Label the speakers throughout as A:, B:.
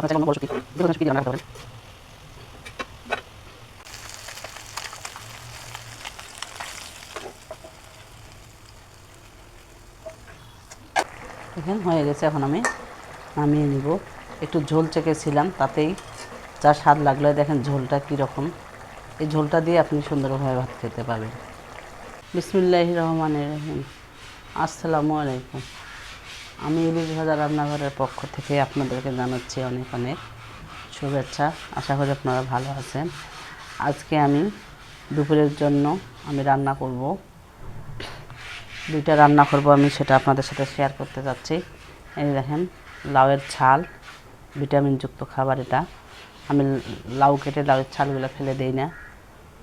A: আপনার চাইলে অন্য বড় শুটকি যে কোনো দিয়ে রান্না করতে পারেন? দেখেন হয়ে গেছে এখন আমি নামিয়ে নিব। একটু ঝোল চেকেছিলাম, তাতেই যা স্বাদ লাগল দেখেন ঝোলটা কীরকম। এই ঝোলটা দিয়ে আপনি সুন্দরভাবে ভাত খেতে পারবেন। বিসমুল্লাহ রহমানের রহিম। আসসালামু আলাইকুম। আমি ইলিশ ভাজা রান্নাঘরের পক্ষ থেকে আপনাদেরকে জানাচ্ছি অনেক অনেক শুভেচ্ছা। আশা করি আপনারা ভালো আছেন। আজকে আমি দুপুরের জন্য আমি রান্না করব। দুইটা রান্না করব আমি, সেটা আপনাদের সাথে শেয়ার করতে যাচ্ছি। এই দেখেন, লাউয়ের ছাল, ভিটামিনযুক্ত খাবার এটা। আমি লাউ কেটে লাউয়ের ছালগুলো ফেলে দিই না।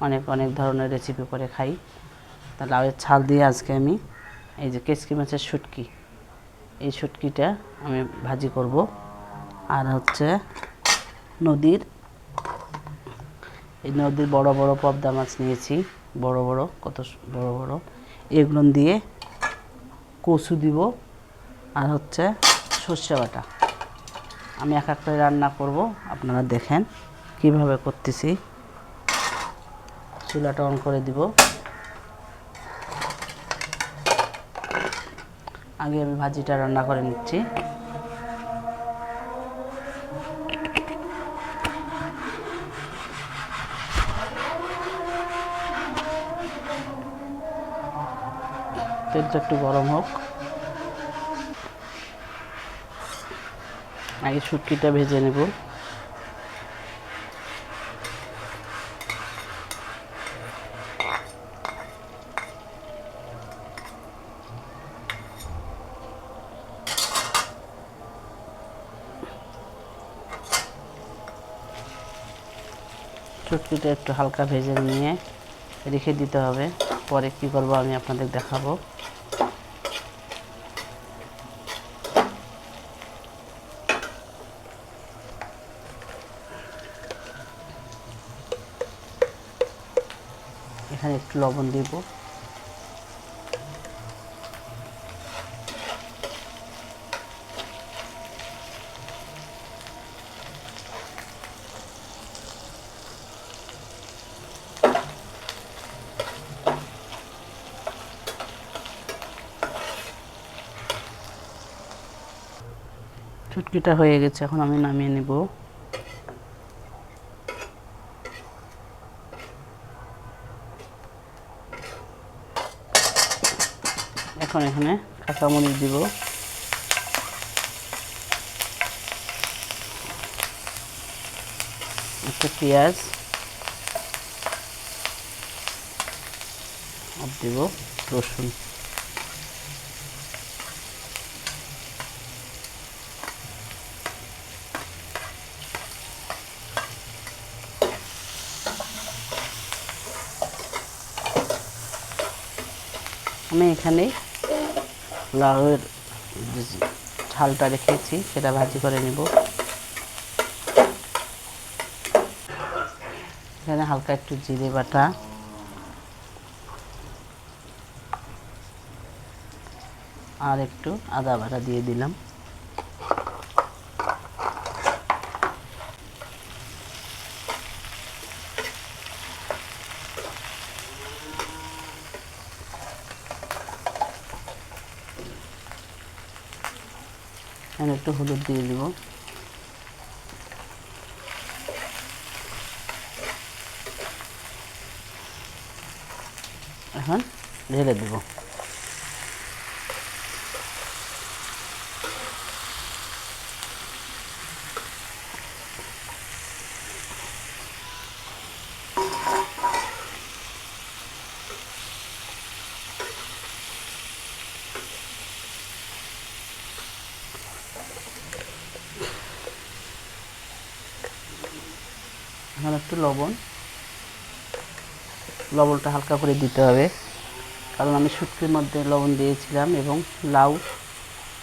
A: অনেক অনেক ধরনের রেসিপি করে খাই। তা লাউয়ের ছাল দিয়ে আজকে আমি এই যে কেসকি মাছের শুটকি এই শুটকিটা আমি ভাজি করব। আর হচ্ছে নদীর, এই নদীর বড় বড় পদ্মা মাছ নিয়েছি, বড় বড়, কত বড় বড়। এগুলো দিয়ে কচু দিব আর হচ্ছে সর্ষে বাটা। আমি এক এক করে রান্না করব, আপনারা দেখেন কীভাবে করতেছি। চুলাটা অন করে দিব। আগে আমি ভাজিটা রান্না করে নিচ্ছি। তেলটা একটু গরম হোক। আগে শুটকিটা ভেজে নেব। শুটকিটা একটু হালকা ভেজে নিয়ে রেখে দিতে হবে। পরে কি করব আমি আপনাদের দেখাবো। এখানে একটু লবণ দিব। চুটকিটা হয়ে গেছে, এখন আমি নামিয়ে নেব। এখন এখানে কাঁচামরিচ দিব। একটা পেঁয়াজ আর দিব, রসুন। আমি এখানে লাউয়ের যে ঝালটা রেখেছি, সেটা ভাজি করে নেব। এখানে হালকা একটু জিরে বাটা। আর একটু আদা বাটা দিয়ে দিলাম। এখানে একটু হলুদ দিয়ে দিব। এখন ঢেলে দেব। এখন একটু লবণ। লবণটা হালকা করে দিতে হবে। কারণ আমি শুটকির মধ্যে লবণ দিয়েছিলাম এবং লাউ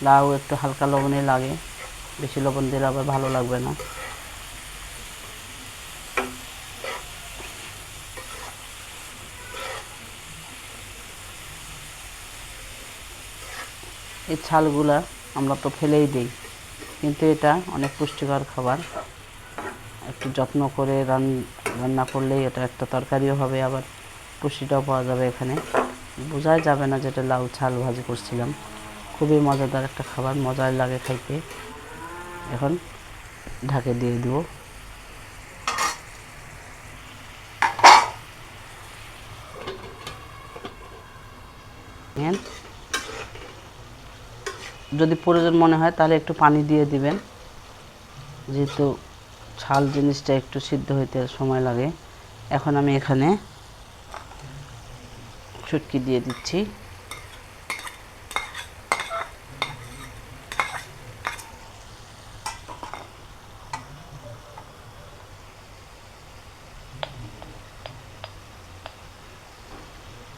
A: লাউ একটু হালকা লবণে লাগে। বেশি লবণ দিলে আবার ভালো লাগবে না। এই ছালগুলা আমরা তো ফেলেই দিই, কিন্তু এটা অনেক পুষ্টিকর খাবার। একটু যত্ন করে রান, রান্না করলেই এটা একটা তরকারিও হবে, আবার পুষ্টিটাও পাওয়া যাবে এখানে। বোঝাই যাবে না যেটা লাউ ছাল ভাজি করছিলাম। খুবই মজাদার একটা খাবার মজার লাগে খাইতে। এখন ঢাকে দিয়ে দিব। যদি প্রয়োজন মনে হয় তাহলে একটু পানি দিয়ে দিবেন। যেহেতু ছাল জিনিসটা একটু সিদ্ধ হইতে সময় লাগে। এখন আমি এখানে চুটকি দিয়ে দিচ্ছি।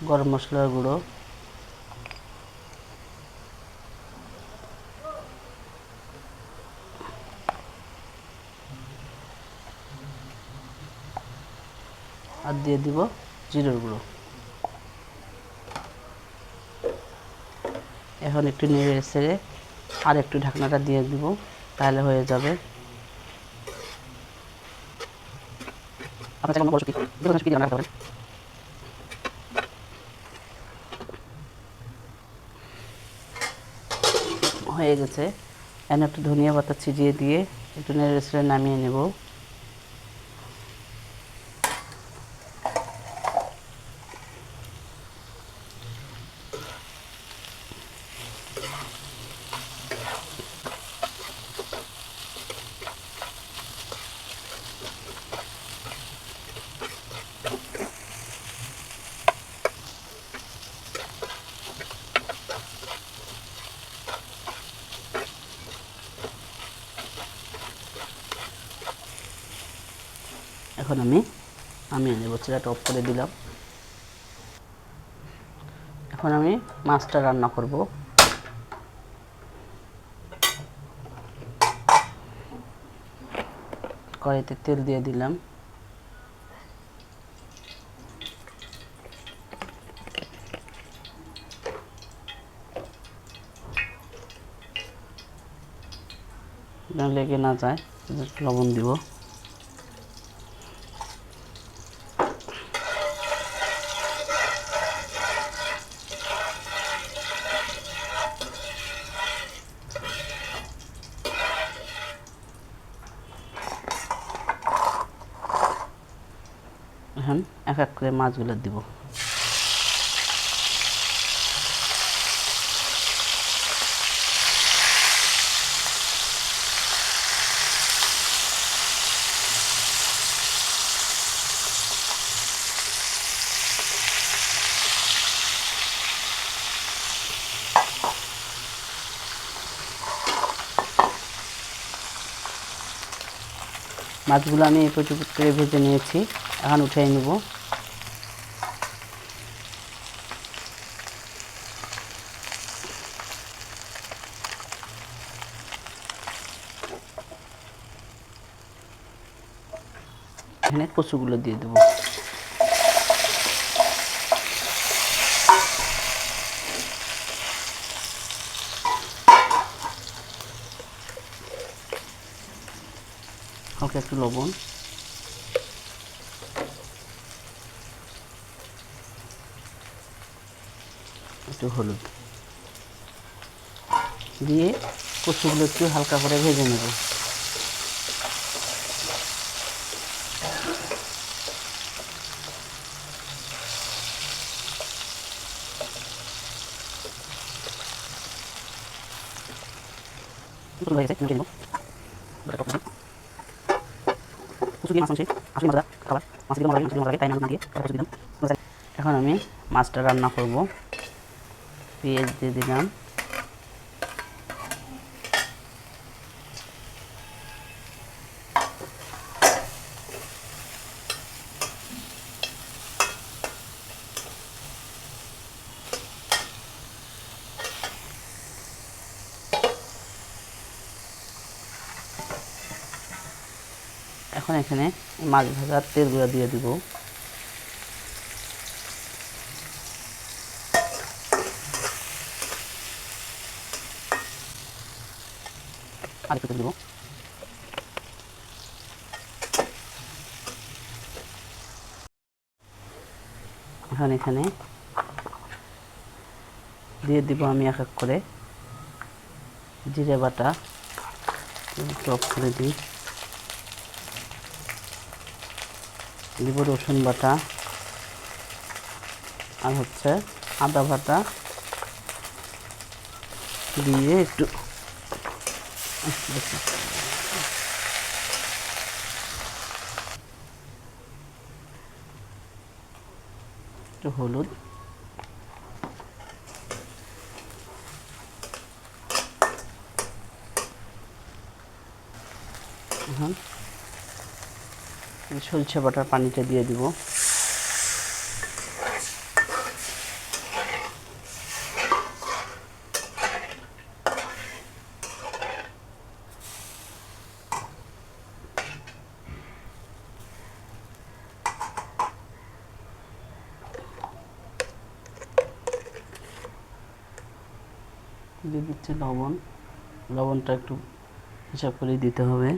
A: গরম মশলার গুঁড়ো। আর দিয়ে দিব জিরের গুঁড়ো। এখন একটু নেড়ে ছেড়ে আর একটু ঢাকনাটা দিয়ে দিব, তাহলে হয়ে যাবে। হয়ে গেছে। এখন একটু ধনিয়া পাতা ছিটিয়ে দিয়ে একটু নেড়ে ছেড়ে নামিয়ে নেব। এখন আমি আমি নেব চিরাটা অফ করে দিলাম। এখন আমি মাছটা রান্না করব। কড়াইতে তেল দিয়ে দিলাম। লেগে না যায় লবণ দিব। এখন এক এক করে মাছগুলো দিব। মাছগুলো আমি এই প্রচুর করে ভেজে নিয়েছি। এখন উঠিয়ে নেব। এখানে কচুগুলো দিয়ে দেবো। হালকা একটু লবণ। একটু হলুদ। দিয়ে কচুগুলো একটু হালকা করে ভেজে নেব। এখন আমি মাছটা রান্না করব। পেঁয়াজ দিয়ে দিলাম। এখন এখানে মাছ ভাজার তেলগুলো দিয়ে দিব। আর আরেকটু দেবো। এখন এখানে দিয়ে দিব আমি এক এক করে জিরে বাটা টপ করে দিই। দিব রসুন বাটা আর হচ্ছে আদা বাটা। দিয়ে একটু হলুদ। এখন সরষে বাটার পানিটা দিয়ে দিব। দিয়ে দিচ্ছি লবণ। লবণটা একটু হিসাব করে দিতে হবে।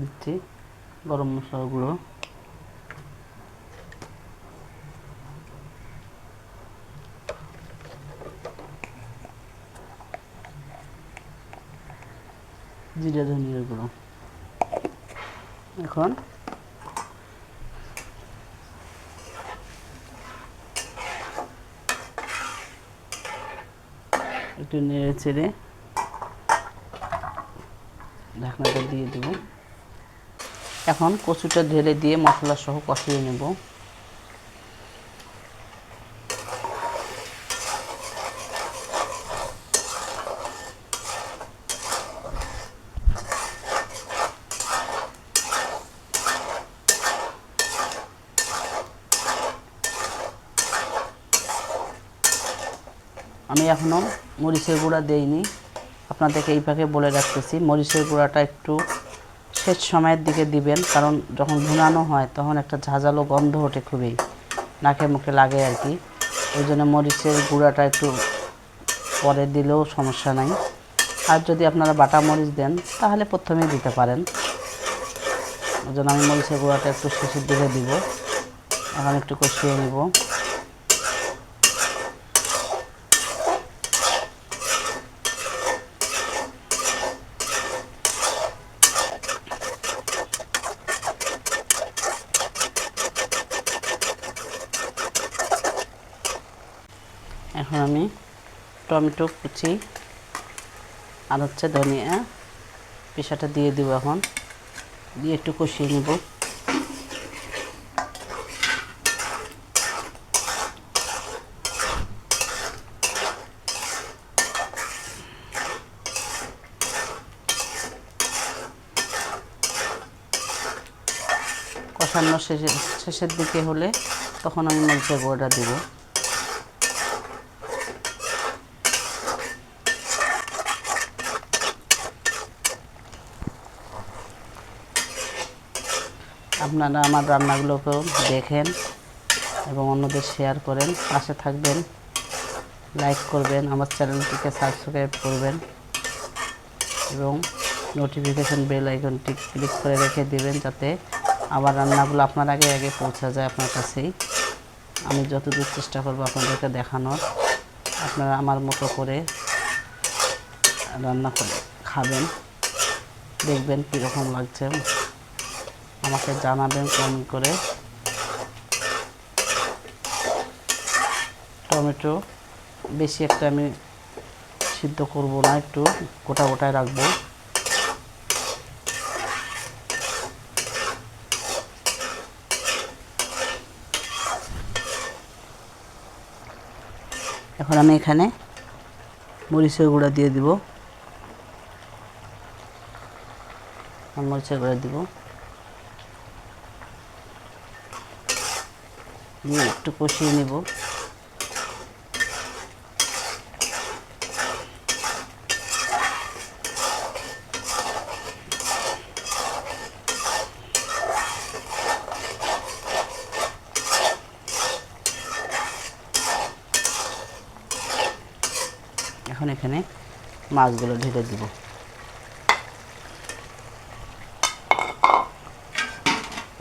A: দিচ্ছি গরম মশলা গুঁড়ো। জিরে ধনিয়ার গুঁড়ো। এখন একটু নেড়ে চেড়ে ঢাকনাটা দিয়ে দেব। এখন কচুটা ঢেলে দিয়ে মশলা সহ কষিয়ে নেব। আমি এখনও মরিচের গুঁড়া দেইনি। আপনাদেরকে এই পাকে বলে রাখতেছি, মরিচের গুঁড়াটা একটু শেষ সময়ের দিকে দিবেন, কারণ যখন ভুনানো হয় তখন একটা ঝাঁঝালো গন্ধ ওঠে খুবই, নাকে মুখে লাগে আর কি। ওই জন্য মরিচের গুঁড়াটা একটু পরে দিলেও সমস্যা নাই। আর যদি আপনারা বাটা মরিচ দেন, তাহলে প্রথমেই দিতে পারেন। ওই জন্য আমি মরিচের গুঁড়াটা একটু শেষের দিকে দিব। এখন একটু কষিয়ে নেব এখন আমি টমেটো, কুচি, আর হচ্ছে ধনিয়া। পেশাটা দিয়ে দেবো এখন। দিয়ে একটু কষিয়ে নেব। কষানো শেষের শেষের দিকে হলে তখন আমি মরিচের গুঁড়োটা দেবো। আপনারা আমার রান্নাগুলোকেও দেখেন এবং অন্যদের শেয়ার করেন। পাশে থাকবেন লাইক করবেন, আমার চ্যানেলটিকে সাবস্ক্রাইব করবেন এবং নোটিফিকেশন বেল আইকনটি ক্লিক করে রেখে দিবেন যাতে আমার রান্নাগুলো আপনার আগে আগে পৌঁছা যায় আপনার কাছেই। আমি যতদূর চেষ্টা করব আপনাদেরকে দেখানোর। আপনারা আমার মতো করে রান্না করে খাবেন, দেখবেন কীরকম লাগছে। আমাকে জানাবেন কমেন্ট করে। টমেটো বেশি একটা আমি সিদ্ধ করব না, একটু গোটা গোটায় রাখব। এখন আমি এখানে মরিচের গুঁড়া দিয়ে দিব। মরিচের গুঁড়া দিব। দিয়ে একটু কষিয়ে নেব। এখন এখানে মাছগুলো ঢেলে দিব।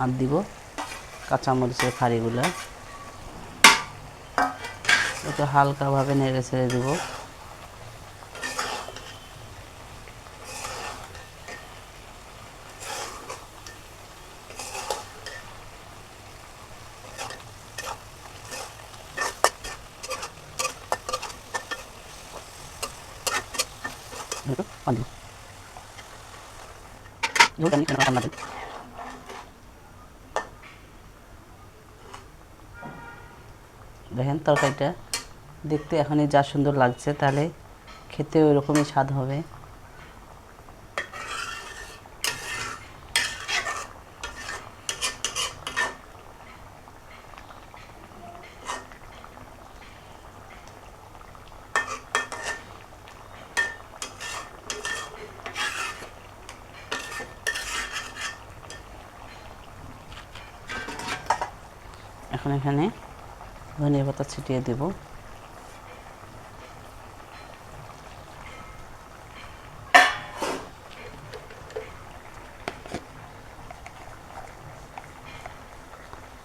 A: আর দিব কাঁচামরিচের ফাড়িগুলো। একটু হালকাভাবে নেড়ে ছেড়ে দিব একটু পানি দিব। ঝোলটা নিয়ে রান্না দিন দেখেন তরকারিটা দেখতে এখনই যা সুন্দর লাগছে, তাহলে খেতে ওই রকমই স্বাদ হবে। এখন এখানে ধনিয়া পাতা ছিটিয়ে দেব।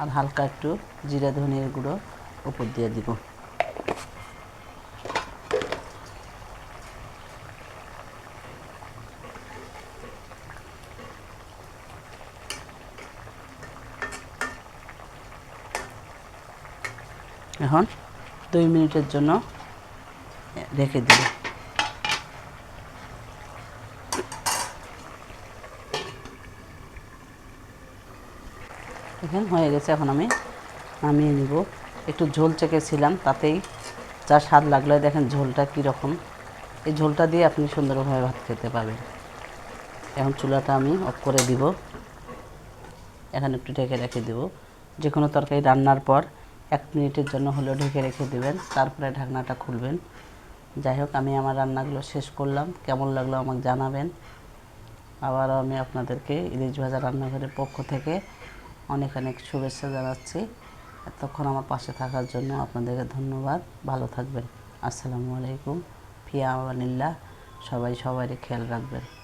A: আর হালকা একটু জিরা, ধনিয়ার গুঁড়ো উপর দিয়ে দিব। এখন দুই মিনিটের জন্য রেখে দিব। এখন হয়ে গেছে, এখন আমি নামিয়ে নিব। একটু ঝোল চেকেছিলাম, তাতেই যা স্বাদ লাগল দেখেন ঝোলটা কীরকম এই ঝোলটা দিয়ে আপনি সুন্দরভাবে ভাত খেতে পাবেন এখন চুলাটা আমি অফ করে দিব। এখন একটু ঢেকে রেখে দেব। যে কোনো তরকারি রান্নার পর এক মিনিটের জন্য হলেও ঢেকে রেখে দেবেন, তারপরে ঢাকনাটা খুলবেন। যাই হোক, আমি আমার রান্নাগুলো শেষ করলাম। কেমন লাগল আমাকে জানাবেন। আবারও আমি আপনাদেরকে ইলিশ ভাজা রান্নাঘরের পক্ষ থেকে অনেক অনেক শুভেচ্ছা জানাচ্ছি। এতক্ষণ আমার পাশে থাকার জন্য আপনাদেরকে ধন্যবাদ। ভালো থাকবেন। আসসালামু আলাইকুম। ফিয়া আলিল্লা সবাই সবারই খেয়াল রাখবেন।